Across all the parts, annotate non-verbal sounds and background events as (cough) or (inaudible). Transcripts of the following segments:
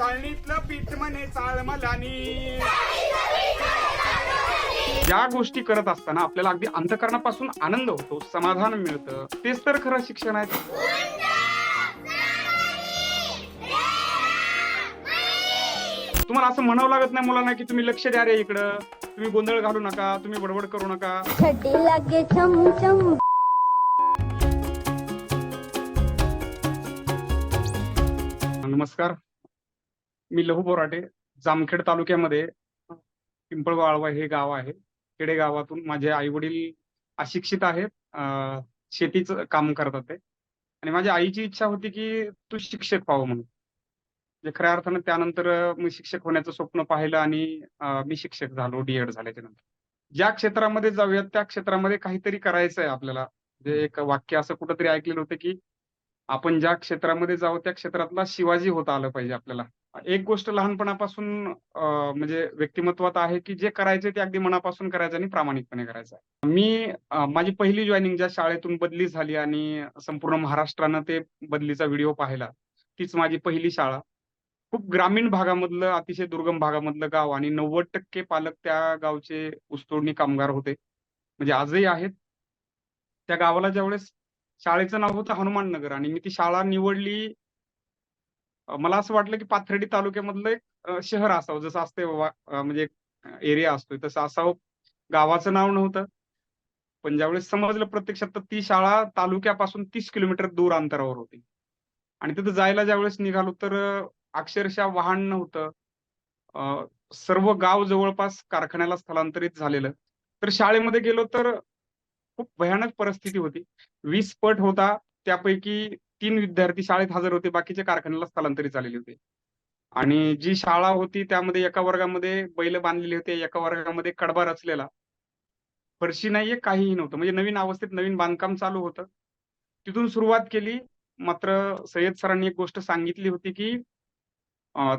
चाळणीतलं पीठ म्हणे चाळ मलानी. ज्या गोष्टी करत असताना आपल्याला अगदी अंतकरणापासून आनंद होतो समाधान मिळतं. तेच तर खरं शिक्षण आहे. तुम्हाला असं म्हणावं लागत नाही मुलांना की तुम्ही लक्ष द्या रे इकडं. तुम्ही गोंधळ घालू नका तुम्ही बडबड करू नका. नमस्कार. मी लहू बोराटे जामखेड तालुक्यामध्ये पिंपळगाव आळवा हे गाव आहे. खेडे गावातून माझे आई वडील अशिक्षित आहेत. शेतीच शेतीचं काम करतात ते. आणि माझ्या आईची इच्छा होती की तू शिक्षक व्हावं म्हणून. म्हणजे खऱ्या अर्थानं त्यानंतर मी शिक्षक होण्याचं स्वप्न पाहिलं आणि मी शिक्षक झालो डीएड झाल्याच्यानंतर. ज्या क्षेत्रामध्ये जाऊयात त्या क्षेत्रामध्ये काहीतरी करायचं आहे आपल्याला. म्हणजे एक वाक्य असं कुठंतरी ऐकलेलं होतं की आपण ज्या क्षेत्रामध्ये जाऊ त्या क्षेत्रातला शिवाजी होता आलं पाहिजे आपल्याला. एक गोष्ट लहानपणापासून म्हणजे व्यक्तिमत्वात आहे की जे करायचे ते अगदी मनापासून करायचं आणि प्रामाणिकपणे करायचं मी माझी पहिली जॉईनिंग ज्या शाळेतून बदली झाली आणि संपूर्ण महाराष्ट्रानं ते बदलीचा व्हिडिओ पाहिला तीच माझी पहिली शाळा. खूप ग्रामीण भागामधलं अतिशय दुर्गम भागामधलं गाव आणि नव्वद टक्के पालक त्या गावचे ऊसतोडणी कामगार होते. म्हणजे आजही आहेत. त्या गावाला ज्यावेळेस शाळेचं नाव होतं हनुमाननगर आणि मी ती शाळा निवडली मला असं वाटलं की पाथर्डी तालुक्यामधलं एक शहर असावं. जसं असते म्हणजे एरिया असतोय तसं असावं. गावाचं नाव नव्हतं. पण ज्यावेळेस समजलं प्रत्यक्षात तर ती शाळा तालुक्यापासून तीस किलोमीटर दूर अंतरावर होती. आणि तिथं जायला ज्यावेळेस निघालो तर अक्षरशः वाहन नव्हतं. सर्व गाव जवळपास कारखान्याला स्थलांतरित झालेलं. तर शाळेमध्ये गेलो तर खूप भयानक परिस्थिती होती. वीस पट होता त्यापैकी तीन विद्यार्थी शाळेत हजर होते बाकीचे कारखान्याला स्थलांतरित झालेले होते. आणि जी शाळा होती त्यामध्ये एका वर्गामध्ये बैल बांधलेले होते एका वर्गामध्ये कडबा रचलेला. फरशी नाहीये काहीही नव्हतं. म्हणजे नवीन अवस्थेत नवीन बांधकाम चालू होतं. तिथून सुरुवात केली. मात्र सय्यद सरांनी एक गोष्ट सांगितली होती की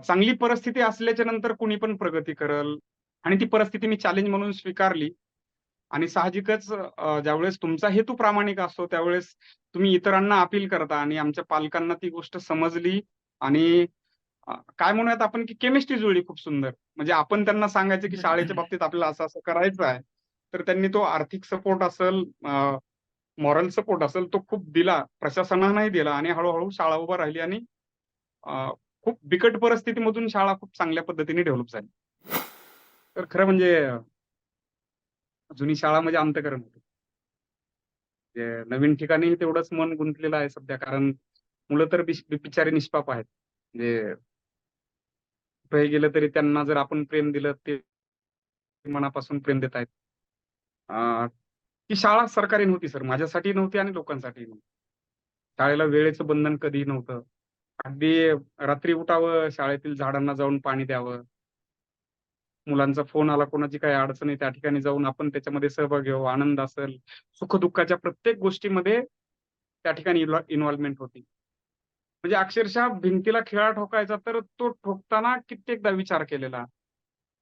चांगली परिस्थिती असल्याच्या नंतर कुणी पण प्रगती करल. आणि ती परिस्थिती मी चॅलेंज म्हणून स्वीकारली. आणि साहजिकच ज्यावेळेस तुमचा हेतू प्रामाणिक असतो त्यावेळेस तुम्ही इतरांना अपील करता आणि आमच्या पालकांना ती गोष्ट समजली आणि काय म्हणूयात आपण की केमिस्ट्री जुळली खूप सुंदर. म्हणजे आपण त्यांना सांगायचं की शाळेच्या (laughs) बाबतीत आपल्याला असं असं करायचं आहे तर त्यांनी तो आर्थिक सपोर्ट असेल मॉरल सपोर्ट असेल तो खूप दिला प्रशासनानंही दिला आणि हळूहळू शाळा उभा राहिली आणि खूप बिकट परिस्थितीमधून शाळा खूप चांगल्या पद्धतीने डेव्हलप झाली. तर खरं म्हणजे जुनी शाळा म्हणजे अंतकरण होती. नवीन ठिकाणी तेवढंच मन गुंतलेलं आहे सध्या कारण मुलं तर बिचारे बिचारी निष्पाप आहेत. म्हणजे कुठे गेलं तरी त्यांना जर आपण प्रेम दिलं ते मनापासून प्रेम देत आहेत. ती शाळा सरकारी नव्हती सर. माझ्यासाठी नव्हती आणि लोकांसाठी नव्हती. शाळेला वेळेचं बंधन कधी नव्हतं. अगदी रात्री उठावं शाळेतील झाडांना जाऊन पाणी द्यावं. मुलांचा फोन आला कोणाची काही अडचण आहे त्या ठिकाणी जाऊन आपण त्याच्यामध्ये सहभाग घेऊ आनंद असेल सुखदुःखाच्या प्रत्येक गोष्टीमध्ये त्या ठिकाणी इन्व्हॉल्वमेंट होती. म्हणजे अक्षरशः भिंतीला खिळा ठोकायचा तर तो ठोकताना कित्येकदा विचार केलेला.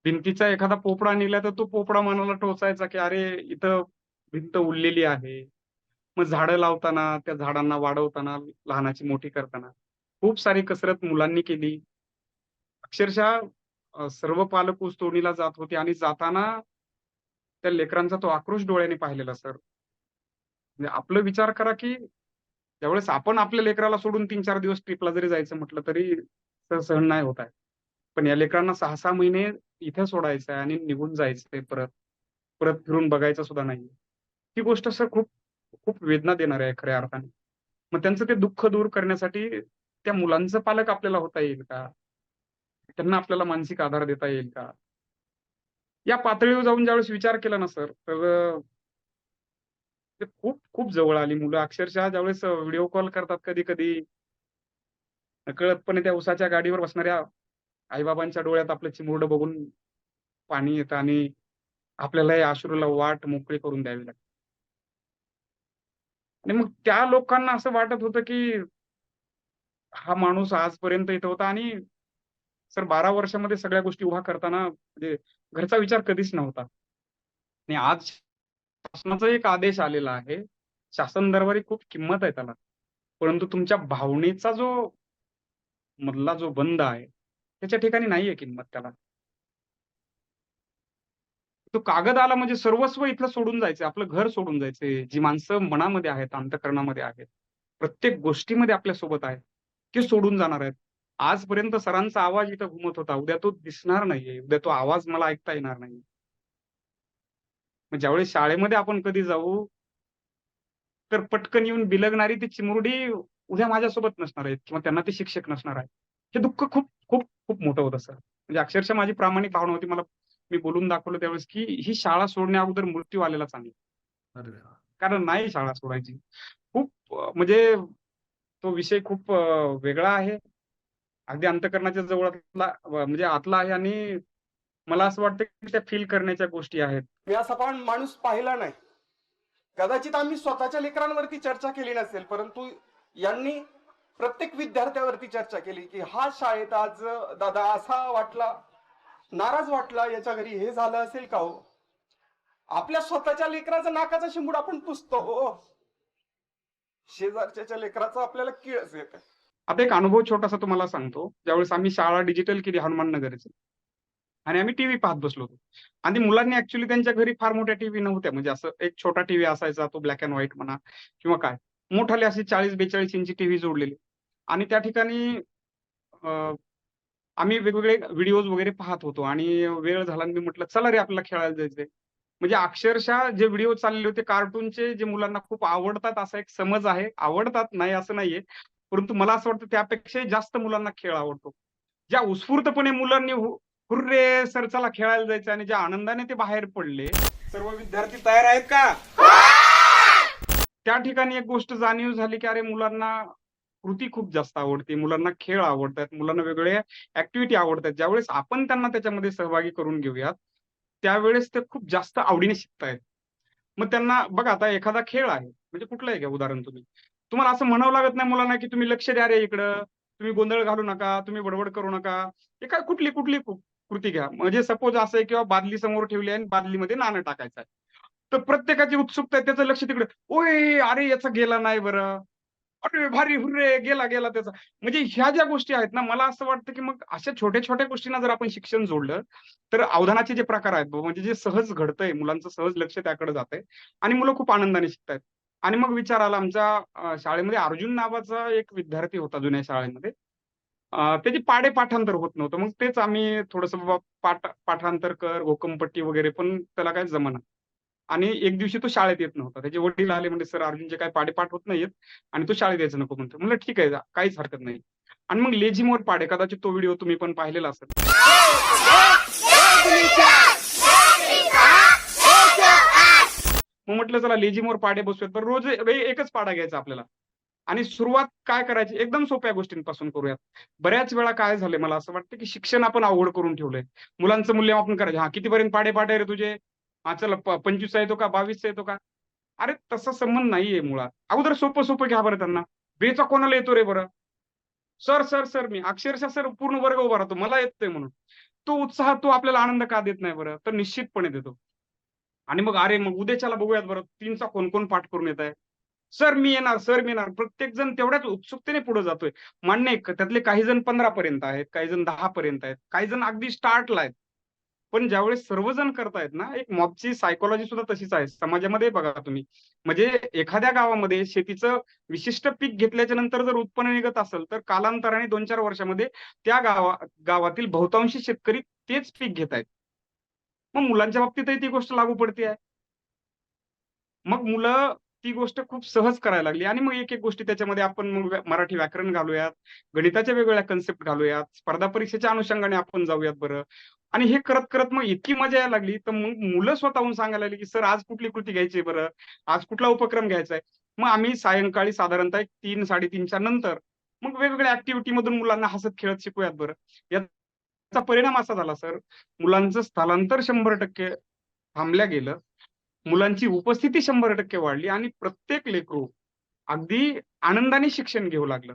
भिंतीचा एखादा पोपडा निघला तर तो पोपडा मनाला टोचायचा की अरे इथं भिंत उरलेली आहे. मग झाडं लावताना त्या झाडांना वाढवताना लहानाची मोठी करताना. खूप सारी कसरत मुलांनी केली. अक्षरशः सर्व पालक ऊस तोडणीला जात होते आणि जाताना त्या लेकरांचा तो आक्रोश डोळ्याने पाहिलेला सर. म्हणजे आपलं विचार करा की ज्यावेळेस आपण आपल्या लेकराला सोडून तीन चार दिवस ट्रिपला जरी जायचं म्हटलं तरी सर सहन नाही होत आहे. पण या लेकरांना सहा सहा महिने इथे सोडायचं आहे आणि निघून जायचंय परत. परत फिरून बघायचं सुद्धा नाही ही गोष्ट सर खूप खूप वेदना देणार आहे खऱ्या अर्थाने. मग त्यांचं ते दुःख दूर करण्यासाठी त्या मुलांचं पालक आपल्याला होता येईल का? त्यांना आपल्याला मानसिक आधार देता येईल का? या पातळीवर जाऊन ज्यावेळेस विचार केला ना सर तर ते खूप खूप जवळ आली मुलं. अक्षरशः ज्यावेळेस व्हिडिओ कॉल करतात कधी कधी नकळतपणे त्या उसाच्या गाडीवर बसणाऱ्या आईबाबांच्या डोळ्यात आपलं चिमुरड बघून पाणी येतं आणि आपल्याला या आश्रूला वाट मोकळी करून द्यावी लागते. आणि मग त्या लोकांना असं वाटत होतं की हा माणूस आजपर्यंत इथं होता आणि सर बारा वर्षामध्ये सगळ्या गोष्टी उभा करताना म्हणजे घरचा विचार कधीच नव्हता आणि आज शासनाचा एक आदेश आलेला आहे शासन दरबारी खूप किंमत आहे त्याला परंतु तुमच्या भावनेचा जो मधला जो बंद आहे त्याच्या ठिकाणी नाहीये किंमत त्याला. तो कागद आला म्हणजे सर्वस्व इथलं सोडून जायचं आपलं घर सोडून जायचं जी माणसं मनामध्ये आहेत, अंतकरणामध्ये आहेत, प्रत्येक गोष्टीमध्ये आपल्यासोबत आहेत, ते सोडून जाणार आहेत. आजपर्यंत सरांचा आवाज इथं घुमत होता. उद्या तो दिसणार नाहीये. उद्या तो आवाज मला ऐकता येणार नाही. मग ज्यावेळेस शाळेमध्ये आपण कधी जाऊ तर पटकन येऊन बिलगणारी ती चिमुरडी उद्या माझ्यासोबत नसणार आहेत किंवा त्यांना ते शिक्षक नसणार आहेत. हे दुःख खूप, खूप, खूप मोठं होतं सर. म्हणजे अक्षरशः माझी प्रामाणिक भावना होती. मला मी बोलून दाखवलं त्यावेळेस, की ही शाळा सोडण्या अगोदर मृत्यू आलेला चांगला. कारण नाही शाळा सोडायची. खूप म्हणजे तो विषय खूप वेगळा आहे. अगदी अंतकरणाच्या जवळातला म्हणजे आतला आहे आणि मला असं वाटतं, की त्या फील करण्याच्या गोष्टी आहेत. मी असा पण माणूस पाहिला नाही. कदाचित आम्ही स्वतःच्या लेकरांवरती चर्चा केली नसेल, परंतु यांनी प्रत्येक विद्यार्थ्यावरती चर्चा केली, की हा शाळेत आज दादा असा वाटला, नाराज वाटला, याच्या घरी हे झालं असेल का हो? आपल्या स्वतःच्या लेकराचा नाकाचा शिंबूड आपण पुसतो हो. शेजारच्या लेकराचा आपल्याला किळस येत आता एक अनुभव छोटासा तुम्हाला सांगतो. ज्यावेळेस आम्ही शाळा डिजिटल केली हनुमान नगरची आणि आम्ही टीव्ही पाहत बसलो होतो. आणि मुलांनी ऍक्च्युली त्यांच्या घरी फार मोठ्या टीव्ही नव्हत्या. म्हणजे असं एक छोटा टीव्ही असायचा तो ब्लॅक अँड व्हाईट म्हणा किंवा काय. मोठाले असे 40-42 इंची टीव्ही जोडलेली आणि त्या ठिकाणी अ, आम्ही वेगवेगळे व्हिडिओज वगैरे पाहत होतो आणि वेळ झाला आणि मी म्हटलं, "चला रे आपल्याला खेळायला जायचंय." म्हणजे अक्षरशः जे व्हिडिओ चाललेले होते कार्टूनचे जे मुलांना खूप आवडतात असा एक समज आहे. आवडतात नाही असं नाहीये. परंतु मला असं वाटतं त्यापेक्षाही जास्त मुलांना खेळ आवडतो. ज्या उत्स्फूर्तपणे मुलांनी "हुर्रे सर चला खेळायला जायचं" आणि ज्या आनंदाने ते बाहेर पडले. सर्व विद्यार्थी तयार आहेत का? त्या ठिकाणी एक गोष्ट जाणीव झाली, की अरे मुलांना कृती खूप जास्त आवडते. मुलांना खेळ आवडतात. मुलांना वेगवेगळ्या ऍक्टिव्हिटी आवडतात. ज्यावेळेस आपण त्यांना त्याच्यामध्ये सहभागी करून घेऊयात, त्यावेळेस ते खूप जास्त आवडीने शिकतायत. मग त्यांना बघा आता एखादा खेळ आहे, म्हणजे कुठलाही घ्या उदाहरण तुम्ही. तुम्हाला असं म्हणावं लागत नाही मुलांना, की तुम्ही लक्ष द्या रे इकडं, तुम्ही गोंधळ घालू नका, तुम्ही बडबड करू नका. हे काय कुठली कुठली कृती घ्या. म्हणजे सपोज असं आहे किंवा बादली समोर ठेवली आहे आणि बादलीमध्ये नाणं टाकायचं आहे. तर प्रत्येकाची उत्सुकता आहे त्याचं लक्ष तिकडे, "ओय! अरे याचा गेला नाही बरं. अरे भारी हुर्रे! गेला, गेला त्याचा." म्हणजे ह्या ज्या गोष्टी आहेत ना, मला असं वाटतं, की मग अशा छोट्या-छोट्या गोष्टींना जर आपण शिक्षण जोडलं, तर अवधानाचे जे प्रकार आहेत म्हणजे जे सहज घडतंय, मुलांचं सहज लक्ष त्याकडे जातंय आणि मुलं खूप आनंदाने शिकतायत. आणि मग विचार आला आमच्या शाळेमध्ये अर्जुन नावाचा एक विद्यार्थी होता जुन्या शाळेमध्ये. त्याचे पाडे पाढे पाठांतर होत नव्हतं. मग तेच आम्ही थोडस बाबा पाठ पाठांतर कर, घोकमपट्टी वगैरे पण त्याला काही जमना आणि एक दिवशी तो शाळेत येत नव्हता. त्याचे वडील आले म्हणजे, "सर अर्जुनचे काय पाढे पाठ होत नाहीयेत आणि तो शाळेत यायचं नको म्हणतो म्हणलं, "ठीक आहे, काहीच हरकत नाही." आणि मग लेझिमवर पाढे कदाचित तो व्हिडिओ तुम्ही पण पाहिलेला असेल. मग म्हटलं चला लेझिमवर पाढे बसूयात. तर रोज एकच पाढा घ्यायचा आपल्याला. आणि सुरुवात काय करायची? एकदम सोप्या गोष्टींपासून करूयात. बऱ्याच वेळा काय झालंय मला असं वाटतं, की शिक्षण आपण अवघड करून ठेवलंय. मुलांचं मूल्यमापन करायचं. हा कितीपर्यंत पाडे पाडे रे तुझे? हा चल प 25 चा येतो का? 22 चा येतो का?" अरे तसा संबंध नाहीये मुळात. अगोदर सोपं-सोपं घ्या बरं त्यांना. बेचा कोणाला येतो रे बरं? "सर, सर, सर" मी अक्षरशः सर पूर्ण वर्ग उभा राहतो. मला येतोय म्हणून. तो उत्साह तो आपल्याला आनंद का देत नाही बरं? तर निश्चितपणे देतो. आणि मग अरे मग उद्याच्याला बघूयात बरं तीनचा कोण-कोण पाठ करून येतंय? "सर मी येणार, सर मी येणार." प्रत्येक जण तेवढ्याच उत्सुकतेने पुढे जातोय. मान्य त्यातले काही जण 15 पर्यंत आहेत, काही जण दहा पर्यंत आहेत, काही जण अगदी स्टार्टला आहेत. पण ज्यावेळेस सर्वजण करतायत ना, एक मॉबची सायकोलॉजी सुद्धा तशीच आहे. समाजामध्ये बघा तुम्ही. म्हणजे एखाद्या गावामध्ये शेतीचं विशिष्ट पीक घेतल्याच्या नंतर जर उत्पन्न निघत असेल, तर कालांतराने 2-4 वर्षामध्ये त्या गावा गावातील बहुतांशी शेतकरी तेच पीक घेतायत. मग मुलांच्या बाबतीतही ती गोष्ट लागू पडते आहे. मग मुलं ती गोष्ट खूप सहज करायला लागली आणि मग एक-एक गोष्टी त्याच्यामध्ये आपण मग मराठी व्याकरण घालूयात, गणिताच्या वेगवेगळ्या कन्सेप्ट घालूयात, स्पर्धा परीक्षेच्या अनुषंगाने आपण जाऊयात बरं. आणि हे करत-करत मग इतकी मजा यायला लागली, तर मग मुलं स्वतःहून सांगायला लागली, की "सर आज कुठली कृती घ्यायची बरं? आज कुठला उपक्रम घ्यायचा आहे?" मग आम्ही सायंकाळी साधारणतः 3-3:30 च्या नंतर मग वेगवेगळ्या ऍक्टिव्हिटी मधून मुलांना हसत-खेळत शिकूयात बरं. त्याचा परिणाम असा झाला सर, मुलांचं स्थलांतर 100% थांबल्या गेलं. मुलांची उपस्थिती 100% वाढली आणि प्रत्येक लेकरू अगदी आनंदाने शिक्षण घेऊ लागलं.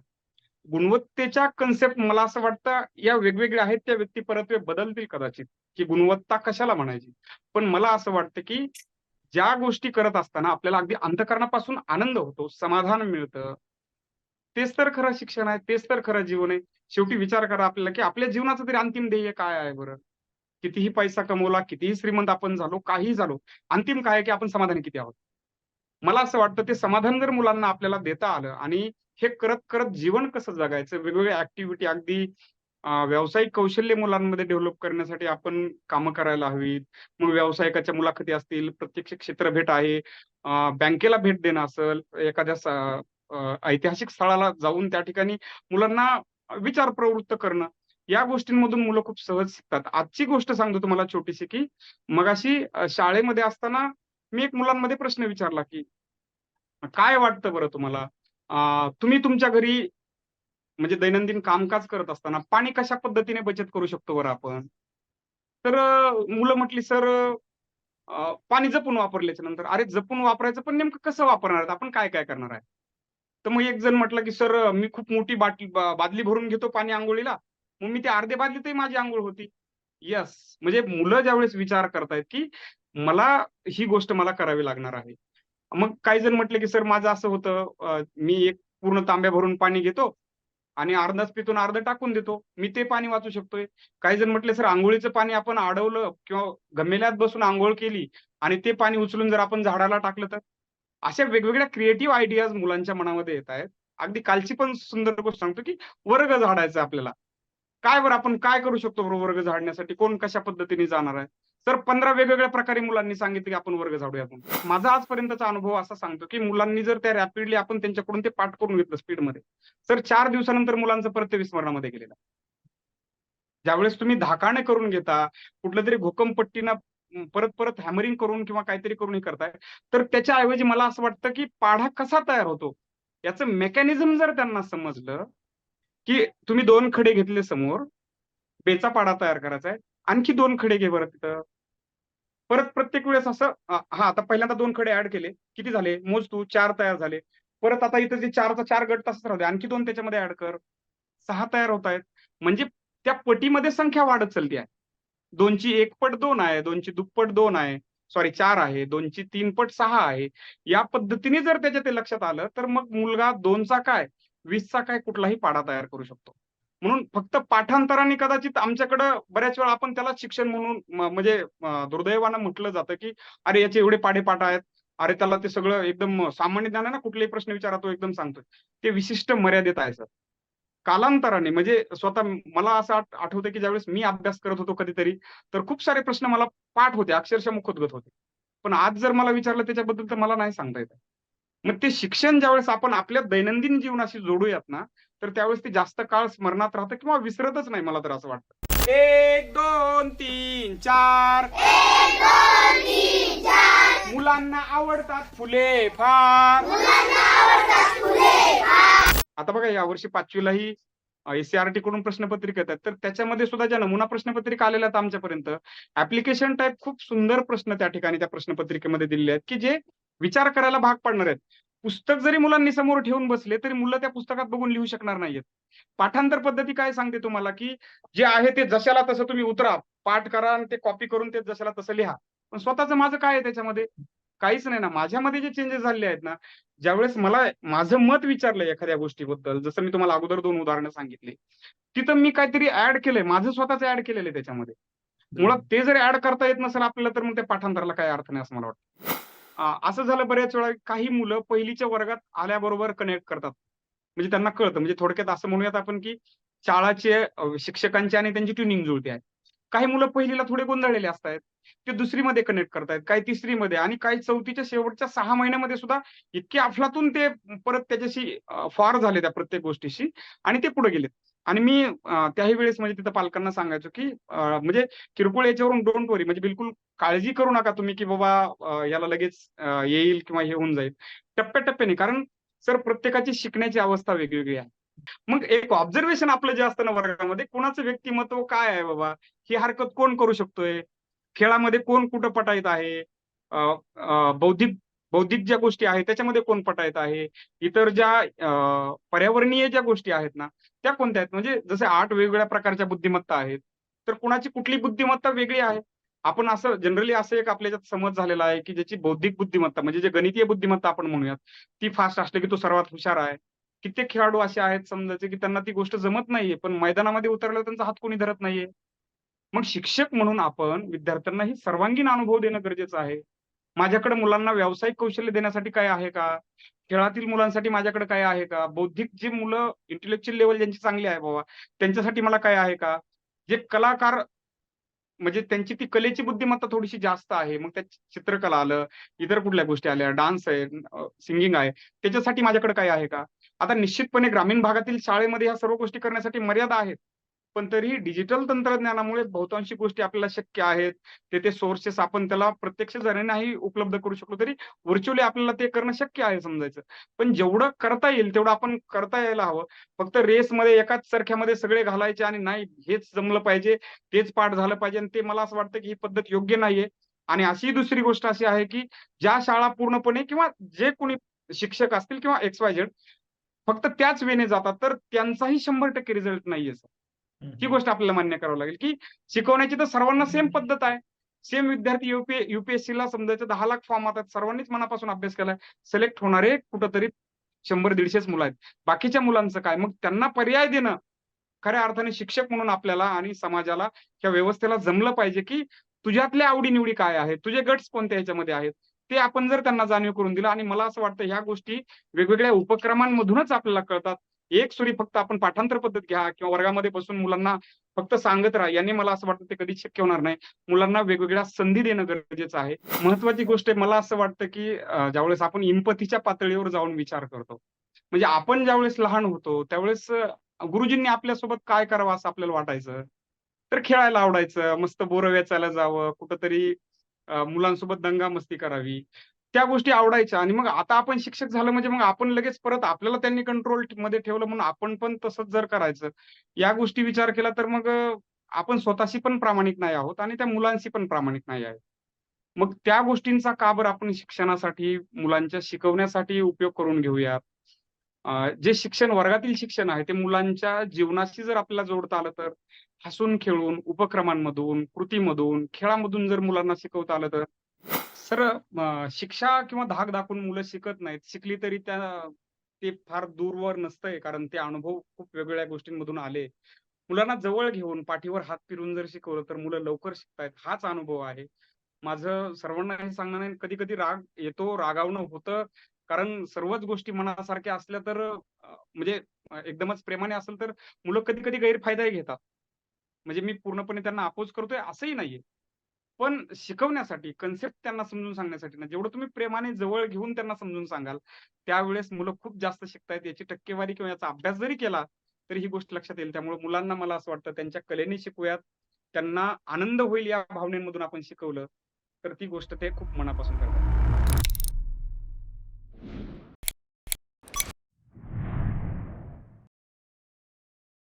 गुणवत्तेच्या कन्सेप्ट मला असं वाटतं या वेगवेगळ्या आहेत त्या व्यक्ती परत्वे बदलतील कदाचित, की गुणवत्ता कशाला म्हणायची. पण मला असं वाटतं, की ज्या गोष्टी करत असताना आपल्याला अगदी अंतःकरणापासून आनंद होतो, समाधान मिळतं. तेच तर खरं शिक्षण आहे. तेच तर खरं जीवन आहे. शेवटी विचार करा आपल्याला की आपल्या जीवनाचं तरी अंतिम ध्येय काय आहे बरं? कितीही पैसा कमवला कितीही श्रीमंत आपण झालो काही झालो अंतिम काय आहे की आपण समाधानी किती आहोत? मला असं वाटतं ते समाधान जर मुलांना आपल्याला देता आलं आणि हे करत करत जीवन कसं जगायचं? वेगवेगळ्या ऍक्टिव्हिटी अगदी व्यावसायिक कौशल्य मुलांमध्ये डेव्हलप करण्यासाठी आपण कामं करायला हवीत. मग व्यावसायिकाच्या मुलाखती असतील प्रत्यक्ष क्षेत्र भेट आहे. बँकेला भेट देणं असेल एखाद्या ऐतिहासिक स्थळाला जाऊन त्या ठिकाणी मुलांना विचार प्रवृत्त करणं या गोष्टींमधून मुलं खूप सहज शिकतात. आजची गोष्ट सांगतो तुम्हाला छोटीशी की मगाशी शाळेमध्ये असताना मी एक मुलांमध्ये प्रश्न विचारला की काय वाटतं बरं तुम्हाला? तुम्ही तुमच्या घरी म्हणजे दैनंदिन कामकाज करत असताना पाणी कशा पद्धतीने बचत करू शकतो बरं आपण? तर मुलं म्हटली सर पाणी जपून वापरल्याच्या नंतर अरे जपून वापरायचं पण नेमकं कसं वापरणार? आहे आपण काय काय करणार आहे? तर मग एक जण म्हटलं की सर मी खूप मोठी बाटली बादली भरून घेतो पाणी आंघोळीला. मग मी ते अर्धे बादलीतही माझी आंघोळ होती. यस म्हणजे मुलं ज्यावेळेस विचार करतायत की मला ही गोष्ट मला करावी लागणार आहे. मग काही जण म्हटले की सर माझं असं होतं मी एक पूर्ण तांब्या भरून पाणी घेतो आणि अर्धाच पितून अर्ध टाकून देतो. मी ते पाणी वाचू शकतोय. काही जण म्हटले सर आंघोळीचं पाणी आपण अडवलं किंवा गमेल्यात बसून आंघोळ केली आणि ते पाणी उचलून जर आपण झाडाला टाकलं तर? अशा वेगवेगळ्या क्रिएटिव्ह आयडियाज मुलांच्या मनामध्ये येत आहेत. अगदी कालची पण सुंदर गोष्ट सांगतो की वर्ग झाडायचा आपल्याला. काय बरं आपण काय करू शकतो बरोबर वर्ग झाडण्यासाठी? कोण कशा पद्धतीने जाणार आहे? तर पंधरा वेगवेगळ्या प्रकारे मुलांनी सांगितलं की आपण वर्ग झाडूया आपण माझा आजपर्यंतचा अनुभव असा सांगतो की मुलांनी जर त्या रॅपिडली आपण त्यांच्याकडून ते पाठ करून घेतलं स्पीडमध्ये तर चार दिवसानंतर मुलांचं परत विस्मरणामध्ये गेलेलं ज्यावेळेस तुम्ही धाकाणे करून घेता कुठलं तरी घोकमपट्टीनं परत परत हॅमरिंग करून किंवा काहीतरी करून हे करताय. तर त्याच्या ऐवजी मला असं वाटतं की पाढा कसा तयार होतो? याचं मेकॅनिझम जर त्यांना समजलं की तुम्ही दोन खडे घेतले समोर बेचा पाडा तयार करायचा आहे आणखी दोन खडे घे बरं तिथं. परत प्रत्येक वेळेस असं हा आता पहिल्यांदा दोन खडे ऍड केले किती झाले? मोज तू चार तयार झाले. परत आता इथं जे चारचा चार गट तसंच राहते आणखी दोन त्याच्यामध्ये ऍड कर. सहा तयार होत आहेत म्हणजे त्या पटीमध्ये संख्या वाढत चालते आहे. दोनची एक पट दोन आहे दोनची दुप्पट दोन आहे सॉरी चार आहे दोनची तीन पट सहा आहे. या पद्धतीने जर त्याच्या ते लक्षात आलं तर मग मुलगा दोनचा काय वीसचा काय कुठलाही पाडा तयार करू शकतो. म्हणून फक्त पाठांतराने कदाचित आमच्याकडं बऱ्याच वेळा आपण त्याला शिक्षण म्हणून म्हणजे दुर्दैवानं म्हटलं जातं की अरे याचे एवढे पाढे-पाठ आहेत अरे त्याला ते सगळं एकदम सामान्य ज्ञान आहे ना कुठलेही प्रश्न विचारा तो एकदम सांगतोय. ते विशिष्ट मर्यादेत आहे सर. कालांतराने म्हणजे स्वतः मला असं आठ- आठवतं की ज्यावेळेस मी अभ्यास करत होतो कधीतरी तर खूप सारे प्रश्न मला पाठ होते अक्षरशः मुखोद्गत होते. पण आज जर मला विचारलं त्याच्याबद्दल तर मला नाही सांगता येत मग ते शिक्षण ज्यावेळेस आपण आपल्या दैनंदिन जीवनाशी जोडूयात ना तर त्यावेळेस ते जास्त काळ स्मरणात राहतं किंवा विसरतच नाही मला तर असं वाटतं. एक दोन तीन चार. मुलांना आवडतात फुले फार. आता बघा यावर्षी पाचवीलाही एससीआरटी कडून प्रश्नपत्रिका येतात. तर त्याच्यामध्ये सुद्धा ज्या नमुना प्रश्नपत्रिका आलेल्या आहेत आमच्यापर्यंत ऍप्लिकेशन टाईप खूप सुंदर प्रश्न त्या ठिकाणी त्या प्रश्नपत्रिकेमध्ये दिलेले आहेत की जे विचार करायला भाग पाडणार आहेत. पुस्तक जरी मुलांनी समोर ठेवून बसले तरी मुलं त्या पुस्तकात बघून लिहू शकणार नाहीयेत. पाठांतर पद्धती काय सांगते तुम्हाला की जे आहे ते जशाला तसं तुम्ही उतरा पाठ करा आणि ते कॉपी करून ते जशाला तसं लिहा. पण स्वतःचं माझं काय आहे त्याच्यामध्ये? काहीच नाही ना. माझ्यामध्ये जे चेंजेस झाले आहेत ना ज्यावेळेस मला माझं मत विचारलंय एखाद्या गोष्टीबद्दल जसं मी तुम्हाला अगोदर दोन उदाहरणं सांगितली तिथं मी काहीतरी ऍड केलंय. माझं स्वतःच ऍड केलेलं आहे त्याच्यामध्ये. मुळात ते जर ऍड करता येत नसेल आपल्याला तर मग त्या पाठांतराला काय अर्थ नाही असं मला वाटतं. असं झालं बऱ्याच वेळा काही मुलं पहिलीच्या वर्गात आल्याबरोबर कनेक्ट करतात. म्हणजे त्यांना कळतं. म्हणजे थोडक्यात असं म्हणूयात आपण की शाळाचे शिक्षकांची आणि त्यांची ट्युनिंग जुळते आहे. काही मुलं पहिलीला थोडे गोंधळलेले असतात. ते दुसरीमध्ये कनेक्ट करतायत काही तिसरीमध्ये आणि काही चौथीच्या शेवटच्या सहा महिन्यामध्ये सुद्धा इतके अफलातून ते परत त्याच्याशी फार झाले त्या प्रत्येक गोष्टीशी आणि ते पुढे गेलेत. आणि मी त्याही वेळेस म्हणजे तिथं पालकांना सांगायचो की म्हणजे किरकोळ याच्यावरून डोंट वरी म्हणजे बिलकुल काळजी करू नका तुम्ही की बाबा याला लगेच येईल किंवा हे होऊन जाईल. टप्प्याटप्प्याने कारण सर प्रत्येकाची शिकण्याची अवस्था वेगवेगळी आहे. मग एक ऑब्झर्वेशन आपलं जे असतं ना वर्गामध्ये कोणाचं व्यक्तिमत्व काय आहे बाबा? ही हरकत कोण करू शकतोय? खेळामध्ये कोण कुठं पटायत आहे? बौद्धिक बौद्धिक ज्या गोष्टी आहेत त्याच्यामध्ये कोण पटायत आहे? इतर ज्या पर्यावरणीय ज्या गोष्टी आहेत ना त्या कोणत्या आहेत? म्हणजे जसे आठ वेगवेगळ्या प्रकारच्या बुद्धिमत्ता आहेत तर कुणाची कुठली बुद्धिमत्ता वेगळी आहे? आपण असं जनरली असं एक आपल्या समज झालेला आहे की ज्याची बौद्धिक बुद्धिमत्ता म्हणजे जे गणितीय बुद्धिमत्ता आपण म्हणूयात ती फास्ट असते की तो सर्वात हुशार आहे. कित्येक खेळाडू असे आहेत समजायचे की त्यांना ती गोष्ट जमत नाहीये पण मैदानामध्ये उतरल्यावर त्यांचा हात कोणी धरत नाहीये. मग शिक्षक म्हणून आपण विद्यार्थ्यांना ही सर्वांगीण अनुभव देणं गरजेचं आहे. माझ्याकडे मुलांना व्यावसायिक कौशल्य देण्यासाठी काय आहे का? खेळातील मुलांसाठी माझ्याकडे काय आहे का? बौद्धिक जे मुलं इंटेलेक्च्युअल लेवल ज्यांची चांगली आहे बाबा त्यांच्यासाठी मला काय आहे का? जे कलाकार म्हणजे त्यांची ती कलेची बुद्धिमत्ता थोडीशी जास्त आहे. मग त्यात चित्रकला आलं इतर कुठल्या गोष्टी आल्या डान्स आहे सिंगिंग आहे त्याच्यासाठी माझ्याकडे काय आहे का? आता निश्चितपणे ग्रामीण भागातील शाळेमध्ये ह्या सर्व गोष्टी करण्यासाठी मर्यादा आहेत. पण तरीही डिजिटल तंत्रज्ञानामुळे बहुतांशी गोष्टी आपल्याला शक्य आहेत. ते ते सोर्सेस आपण त्याला प्रत्यक्ष जरीनेही उपलब्ध करू शकलो तरी व्हर्च्युअली आपल्याला ते करणं शक्य आहे समजायचं. पण जेवढं करता येईल तेवढं आपण करता यायला हवं. फक्त रेसमध्ये एकाच सारख्यामध्ये सगळे घालायचे आणि नाही हेच जमलं पाहिजे तेच पाठ झालं पाहिजे आणि ते मला असं वाटतं की ही पद्धत योग्य नाहीये. आणि अशी दुसरी गोष्ट अशी आहे की ज्या शाळा पूर्णपणे किंवा जे कोणी शिक्षक असतील किंवा एक्स वाय झेड फक्त त्याच वेने जातात तर त्यांचाही शंभर टक्के रिझल्ट नाहीये सर. ही गोष्ट आपल्याला मान्य करावं लागेल की शिकवण्याची तर सर्वांना सेम पद्धत आहे. सेम विद्यार्थी युपी युपीएससी ला समजायचं दहा लाख फॉर्म आता सर्वांनीच मनापासून अभ्यास केलाय. सिलेक्ट होणारे कुठंतरी शंभर दीडशेच मुलं आहेत. बाकीच्या मुलांचं काय? मग त्यांना पर्याय देणं खऱ्या अर्थाने शिक्षक म्हणून आपल्याला आणि समाजाला किंवा व्यवस्थेला जमलं पाहिजे की तुझ्यातल्या आवडीनिवडी काय आहेत? तुझे गट्स कोणत्या ह्याच्यामध्ये आहेत? ते आपण जर त्यांना जाणीव करून दिलं आणि मला असं वाटतं ह्या गोष्टी वेगवेगळ्या उपक्रमांमधूनच आपल्याला कळतात. एक सुरी फक्त आपण पाठांतर पद्धत घ्या किंवा वर्गामध्ये बसून मुलांना फक्त सांगत राहा. यांनी मला असं वाटतं ते कधी शक्य होणार नाही. मुलांना वेगवेगळ्या संधी देणं गरजेचं आहे. महत्वाची गोष्ट आहे मला असं वाटतं की ज्यावेळेस आपण इम्पतीच्या पातळीवर जाऊन विचार करतो. म्हणजे आपण ज्यावेळेस लहान होतो त्यावेळेस गुरुजींनी आपल्यासोबत काय करावं असं आपल्याला वाटायचं? तर खेळायला आवडायचं मस्त बोर वेचायला जावं कुठंतरी मुलांसोबत दंगा मस्ती करावी. त्या गोष्टी आवडायच्या आणि मग आता आपण शिक्षक झालं म्हणजे मग आपण लगेच परत आपल्याला त्यांनी कंट्रोलमध्ये ठेवलं म्हणून आपण पण तसंच जर करायचं. या गोष्टी विचार केला तर मग आपण स्वतःशी पण प्रामाणिक नाही आहोत आणि त्या मुलांशी पण प्रामाणिक नाही आहे मग त्या गोष्टींचा काबर आपण शिक्षणासाठी मुलांच्या शिकवण्यासाठी उपयोग करून घेऊयात? जे शिक्षण वर्गातील शिक्षण आहे ते मुलांच्या जीवनाशी जर आपल्याला जोडता आलं तर हसून खेळून उपक्रमांमधून कृतीमधून खेळामधून जर मुलांना शिकवता आलं तर सर शिक्षा किंवा धाक दाखवून मुलं शिकत नाहीत. शिकली तरी त्या ते फार दूरवर नसतंय कारण ते अनुभव खूप वेगवेगळ्या गोष्टींमधून आले. मुलांना जवळ घेऊन पाठीवर हात फिरून जर शिकवलं तर मुलं लवकर शिकतायत. हाच अनुभव आहे. माझं सर्वांना हे सांगणं नाही कधी कधी राग येतो रागावणं होतं. कारण सर्वच गोष्टी मनासारख्या असल्या तर म्हणजे एकदमच प्रेमाने असेल तर मुलं कधी कधी गैरफायदाही घेतात. म्हणजे मी पूर्णपणे त्यांना अपोज करतोय असंही नाहीये. पण शिकवण्यासाठी कन्सेप्ट त्यांना समजून सांगण्यासाठी ना जेवढं तुम्ही प्रेमाने जवळ घेऊन त्यांना समजून सांगाल त्यावेळेस मुलं खूप जास्त शिकतायत याची टक्केवारी किंवा याचा अभ्यास जरी केला तरी ही गोष्ट लक्षात येईल. त्यामुळे मुलांना मला असं वाटतं त्यांच्या कलेने शिकूयात त्यांना आनंद होईल या भावनेमधून आपण शिकवलं तर ती गोष्ट ते खूप मनापासून करतात.